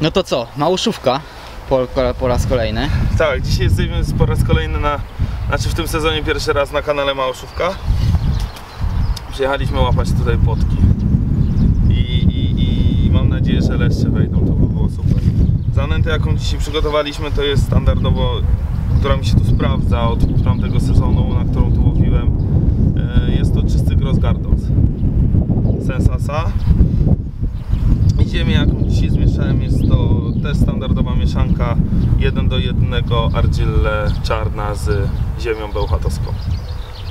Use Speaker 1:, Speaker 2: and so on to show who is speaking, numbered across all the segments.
Speaker 1: No to co, małuszówka po, po raz kolejny.
Speaker 2: Tak, dzisiaj jesteśmy po raz kolejny na, znaczy w tym sezonie pierwszy raz na kanale Małoszówka. Przyjechaliśmy łapać tutaj płotki. I, i, I mam nadzieję, że leszcze wejdą, to by było super. Zanętę jaką dzisiaj przygotowaliśmy to jest standardowo, która mi się tu sprawdza od tamtego sezonu, na którą tu łowiłem. E, Jest to czysty Gross Gardens. Sensasa. Ziemię jaką dzisiaj zmieszałem jest to też standardowa mieszanka 1 do 1 argille czarna z ziemią bełchatowską.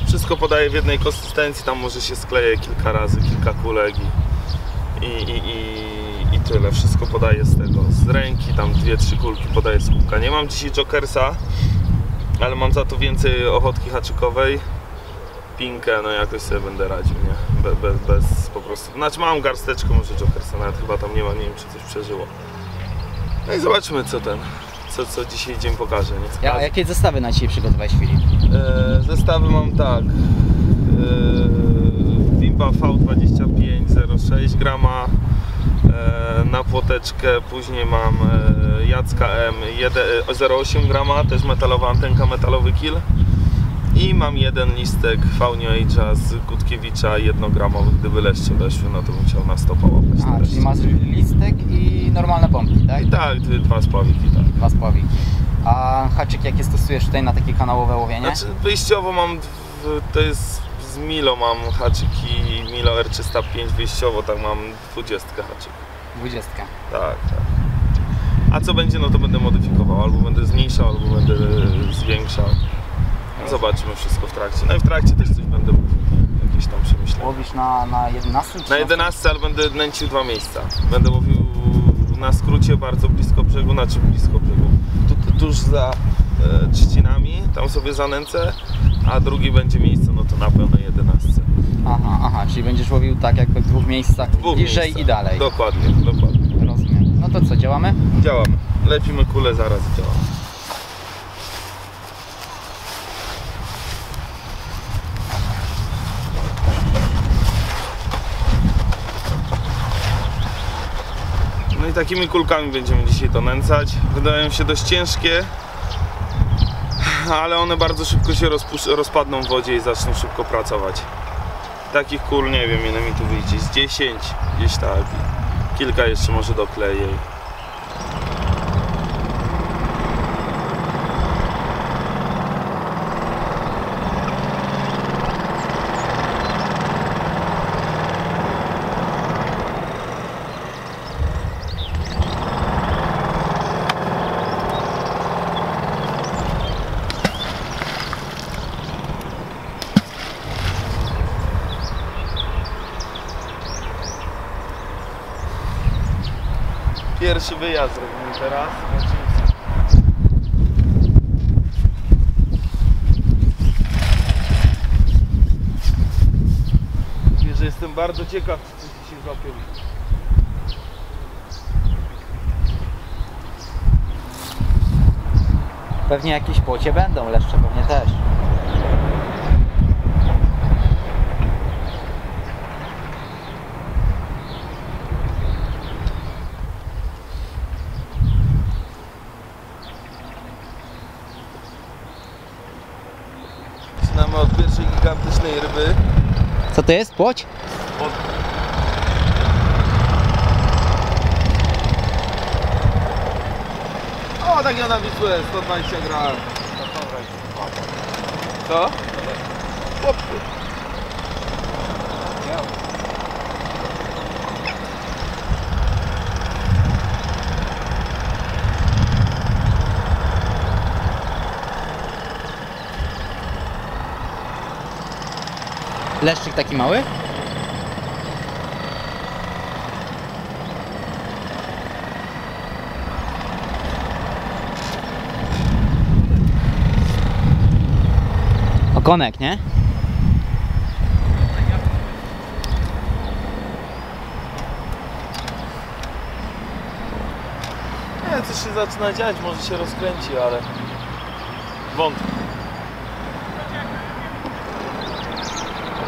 Speaker 2: Wszystko podaje w jednej konsystencji, tam może się skleje kilka razy, kilka kulek i, i, i, i, tyle. Wszystko podaje z tego, z ręki, tam dwie, trzy kulki podaje z kubka. Nie mam dzisiaj jokersa, ale mam za to więcej ochotki haczykowej. Pinkę, no jakoś sobie będę radził, nie? Be, be, bez prostu. Znaczy mam garsteczkę może jokersa, nawet chyba tam nie ma, nie wiem czy coś przeżyło. No i zobaczymy co ten, co, co dzisiaj dzień pokaże, nie?
Speaker 1: Ja, a jakie zestawy na dzisiaj przygotowałeś Filip?
Speaker 2: E, zestawy mam tak. E, Wimba V2506 grama e, na płoteczkę, później mam e, Jacka M 1, e, 0,8 grama, też metalowa antenka, metalowy kill. I mam jeden listek V-New Age'a z Gutkiewicza jednogramowych, gdyby leszcze weszły, no to bym chciał na stopa łapać.
Speaker 1: A, czyli masz listek i normalne pompki, tak?
Speaker 2: I tak, dwa spławiki, tak.
Speaker 1: Dwa spławiki. A haczyk jakie stosujesz tutaj na takie kanałowe łowienie?
Speaker 2: Znaczy wyjściowo mam, to jest z Milo mam haczyki Milo R305 wyjściowo, tak mam 20 haczyk.
Speaker 1: Dwudziestka.
Speaker 2: Tak, tak. A co będzie, no to będę modyfikował, albo będę zmniejszał, albo będę zwiększał. Zobaczymy wszystko w trakcie. No i w trakcie też coś będę mówił, jakieś tam przemyślenia.
Speaker 1: Łowisz na, na 11 czy
Speaker 2: Na 11, ale będę nęcił dwa miejsca. Będę łowił na skrócie bardzo blisko brzegu, znaczy blisko brzegu. Tu, tu, tuż za e, trzcinami, tam sobie zanęcę, a drugi będzie miejsce, no to na pełnej 11.
Speaker 1: Aha, aha, czyli będziesz łowił tak jakby w dwóch miejscach,
Speaker 2: dwóch
Speaker 1: bliżej
Speaker 2: miejscach.
Speaker 1: i dalej.
Speaker 2: Dokładnie, dokładnie.
Speaker 1: Rozumiem. No to co, działamy?
Speaker 2: Działamy. Lepimy kulę, zaraz i działamy. Takimi kulkami będziemy dzisiaj to nęcać. Wydają się dość ciężkie, ale one bardzo szybko się rozpadną w wodzie i zaczną szybko pracować. Takich kul nie wiem ile mi tu wyjdzie, z 10 gdzieś tak. Kilka jeszcze może dokleję. Pierwszy wyjazd robimy teraz. Mówię, że jestem bardzo ciekaw, czy coś się złapią.
Speaker 1: Pewnie jakieś płocie będą, leszcze pewnie też. To jest? Płoć?
Speaker 2: O, tak ja na Wisłę, 120 gram. Co? Chłopcy.
Speaker 1: Leszczyk taki mały? Okonek, nie?
Speaker 2: Nie, coś się zaczyna dziać, może się rozkręci, ale wątpię.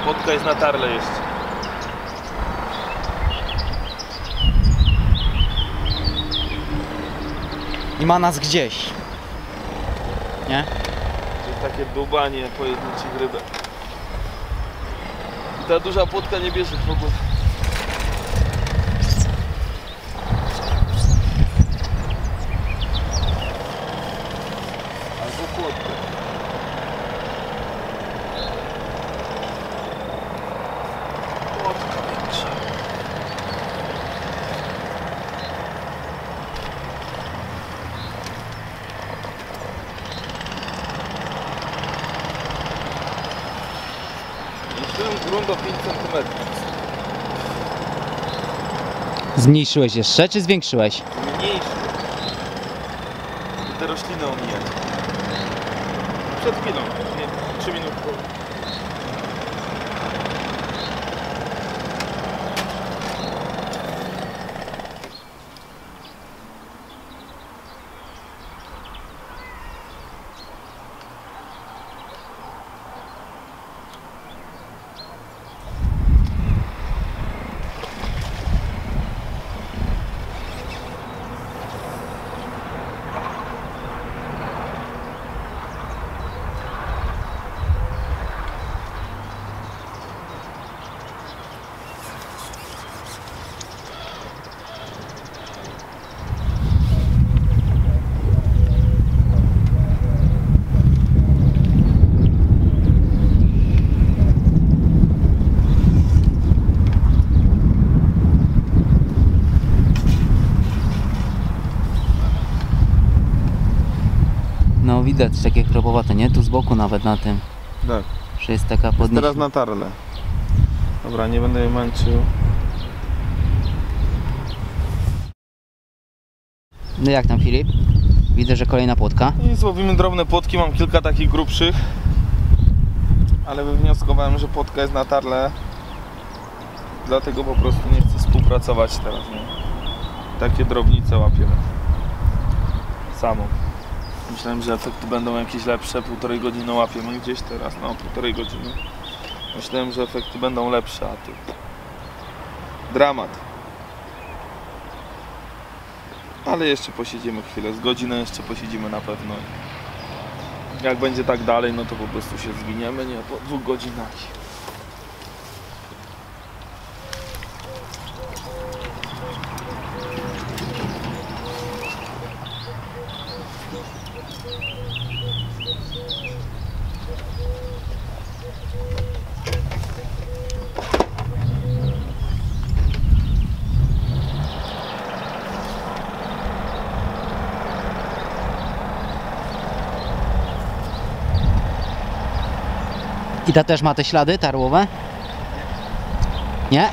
Speaker 2: Podka jest na tarle jeszcze.
Speaker 1: i ma nas gdzieś. Nie?
Speaker 2: To jest takie dłubanie pojedynczych rybek. I ta duża płotka nie bierze w ogóle. Albo płotkę. Płotka większa. Niszczyłem grunt o 5 cm.
Speaker 1: Zmniejszyłeś jeszcze, czy zwiększyłeś?
Speaker 2: Mniejszy. Te rośliny omijać. Przed chwilą, nie, 3 minuty.
Speaker 1: Widać takie chropowate, nie? Tu z boku nawet na tym,
Speaker 2: Tak.
Speaker 1: że jest taka
Speaker 2: Jest
Speaker 1: podnieś...
Speaker 2: teraz na tarle. Dobra, nie będę jej męczył.
Speaker 1: No jak tam Filip? Widzę, że kolejna płotka.
Speaker 2: I złowimy drobne płotki, mam kilka takich grubszych. Ale wywnioskowałem, że płotka jest na tarle. Dlatego po prostu nie chcę współpracować teraz. Nie? Takie drobnice łapiemy. Samo. Myślałem, że efekty będą jakieś lepsze. Półtorej godziny łapiemy gdzieś teraz. No, półtorej godziny. Myślałem, że efekty będą lepsze, a tu... Dramat. Ale jeszcze posiedzimy chwilę, z godzinę jeszcze posiedzimy na pewno. Jak będzie tak dalej, no to po prostu się zwiniemy, nie? Po dwóch godzinach.
Speaker 1: I ta też ma te ślady tarłowe? Nie?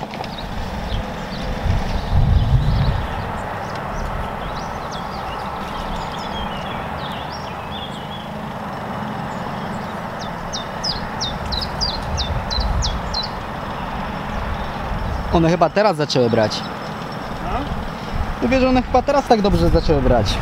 Speaker 1: One chyba teraz zaczęły brać. Mówię, że one chyba teraz tak dobrze zaczęły brać.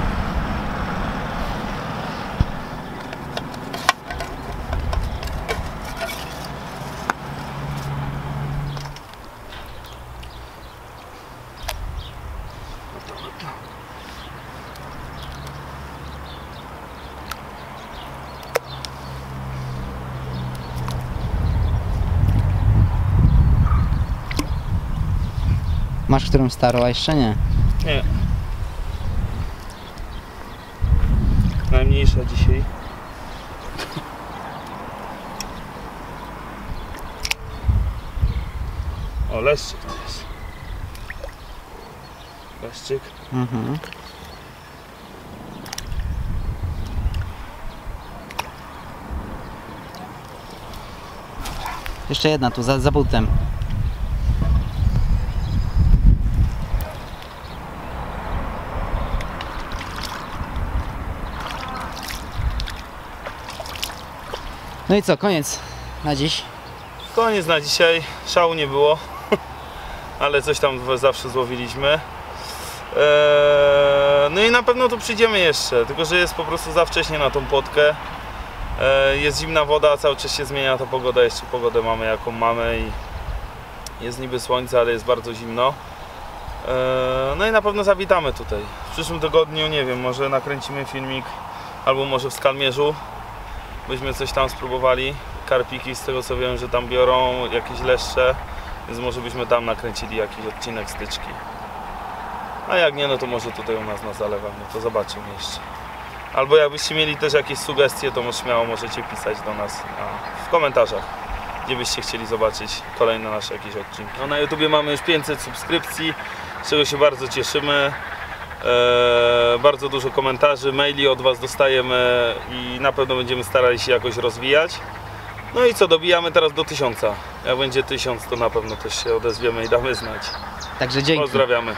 Speaker 1: Masz którą starą, a jeszcze nie.
Speaker 2: Nie. Najmniejsza dzisiaj. O, leszczyk to jest. Leszczyk.
Speaker 1: Mhm. Jeszcze jedna tu, za, za butem. No i co, koniec na dziś.
Speaker 2: Koniec na dzisiaj. Szału nie było. Ale coś tam zawsze złowiliśmy. Eee, no i na pewno tu przyjdziemy jeszcze. Tylko, że jest po prostu za wcześnie na tą płotkę. Eee, jest zimna woda, cały czas się zmienia ta pogoda. Jeszcze pogodę mamy jaką mamy i jest niby słońce, ale jest bardzo zimno. Eee, no i na pewno zawitamy tutaj w przyszłym tygodniu, nie wiem, może nakręcimy filmik albo może w Skalmierzu. Byśmy coś tam spróbowali. Karpiki z tego co wiem, że tam biorą jakieś leszcze, więc może byśmy tam nakręcili jakiś odcinek styczki. A jak nie, no to może tutaj u nas na zalewach, no to zobaczymy jeszcze. Albo jakbyście mieli też jakieś sugestie, to śmiało możecie pisać do nas w komentarzach, gdzie byście chcieli zobaczyć kolejne nasze jakieś odcinki. No, na YouTubie mamy już 500 subskrypcji, z czego się bardzo cieszymy. Eee, bardzo dużo komentarzy, maili od Was dostajemy i na pewno będziemy starali się jakoś rozwijać. No i co, dobijamy teraz do 1000. Jak będzie 1000, to na pewno też się odezwiemy i damy znać.
Speaker 1: Także dzięki.
Speaker 2: Pozdrawiamy.